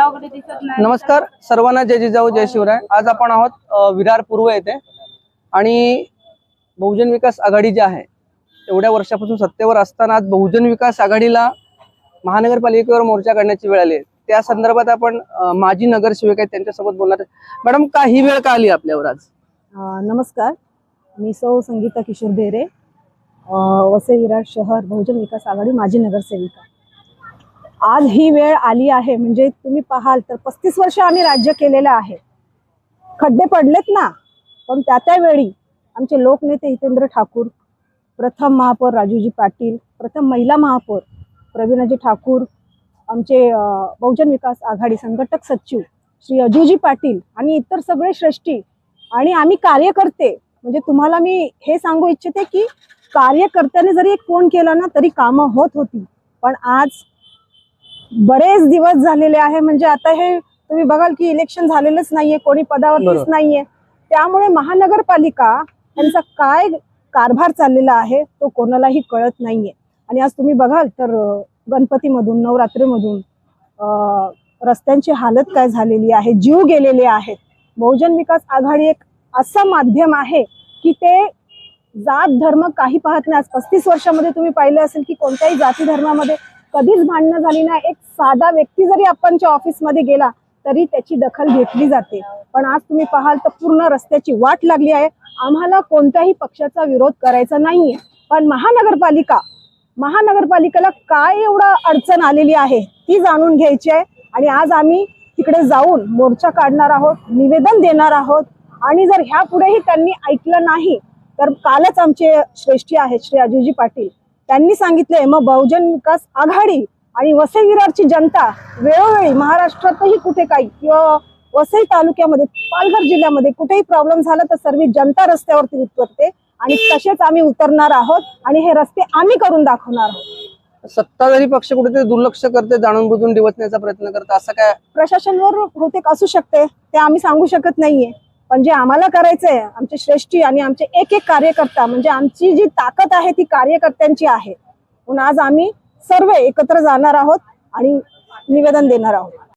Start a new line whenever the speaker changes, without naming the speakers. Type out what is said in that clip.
वगैरे दिसत नाही.
नमस्कार सर्वांना जय जिजाऊ जय शिवराय. आज आपण आहोत विरार पूर्व येथे. आणि बहुजन विकास आघाडी जी आहे एवढ्या वर्षापासून सत्तेवर असताना आज बहुजन विकास आघाडीला महानगरपालिकेवर मोर्चा काढण्याची वेळ आली आहे. त्या संदर्भात आपण माजी नगरसेवक आहेत त्यांच्यासोबत बोलणार. मॅडम का ही वेळ का आली आपल्यावर आज?
नमस्कार. मी सौ संगीता किशोर बेरे अ, वसई विरार शहर बहुजन विकास आघाडी माजी नगरसेविका. आज ही वेळ आली आहे म्हणजे तुम्ही पाहाल तर पस्तीस वर्ष आम्ही राज्य केलेलं आहे. खड्डे पडलेत ना पण त्या त्या वेळी आमचे लोकनेते हितेंद्र ठाकूर प्रथम महापौर राजूजी पाटील प्रथम महिला महापौर प्रवीणाजी ठाकूर आमचे बहुजन विकास आघाडी संघटक सचिव श्री अजूजी पाटील आणि इतर सगळे श्रेष्ठी आणि आम्ही कार्यकर्ते. म्हणजे तुम्हाला मी हे सांगू इच्छिते की कार्यकर्त्याने जरी एक फोन केला ना तरी कामं होत होती. पण आज बरेच दिवस झालेले आहे. म्हणजे आता हे तुम्ही बघाल की इलेक्शन झालेलंच नाहीये कोणी पदावरतीच. नाहीये. त्यामुळे महानगरपालिका यांचा काय कारभार चाललेला आहे तो कोणालाही कळत नाहीये. आणि आज तुम्ही बघाल तर गणपतीमधून नवरात्रीमधून रस्त्यांची हालत काय झालेली आहे जीव गेलेले आहेत. बहुजन विकास आघाडी एक असं माध्यम आहे की ते जात धर्म काही पाहत नाही. आज पस्तीस वर्षामध्ये तुम्ही पाहिलं असेल की कोणत्याही जाती धर्मामध्ये कधीच भांडणं झाली नाही. एक साधा व्यक्ती जरी आपणच्या ऑफिसमध्ये गेला तरी त्याची दखल घेतली जाते. पण आज तुम्ही पाहाल तर पूर्ण रस्त्याची वाट लागली आहे. आम्हाला कोणत्याही पक्षाचा विरोध करायचा नाहीये. पण महानगरपालिका महानगरपालिकेला काय एवढं अडचण आलेली आहे ती जाणून घ्यायची आहे. आणि आज आम्ही तिकडे जाऊन मोर्चा काढणार आहोत निवेदन देणार आहोत. आणि जर ह्या पुढेही त्यांनी ऐकलं नाही तर कालच आमचे श्रेष्ठी आहेत श्री अजूजी पाटील. त्यांनी सांगितले मग बहुजन विकास आघाडी आणि वसई विरारची जनता वेळोवेळी महाराष्ट्रातही कुठे काही किंवा वसई तालुक्यामध्ये पालघर जिल्ह्यामध्ये कुठेही प्रॉब्लेम झाला तर सर्व जनता रस्त्यावरती उतरते आणि तसेच आम्ही उतरणार आहोत आणि हे रस्ते आम्ही करून दाखवणार आहोत.
सत्ताधारी पक्ष कुठेतरी दुर्लक्ष करते जाणून बुजून डिवचण्याचा प्रयत्न करते असं काय?
प्रशासनावर बहुतेक असू शकते ते आम्ही सांगू शकत नाहीये. पण जे आम्हाला करायचंय आमचे श्रेष्ठी आणि आमचे एक एक कार्यकर्ता म्हणजे आमची जी ताकद आहे ती कार्यकर्त्यांची आहे. म्हणून आज आम्ही सर्व एकत्र जाणार आहोत आणि निवेदन देणार आहोत.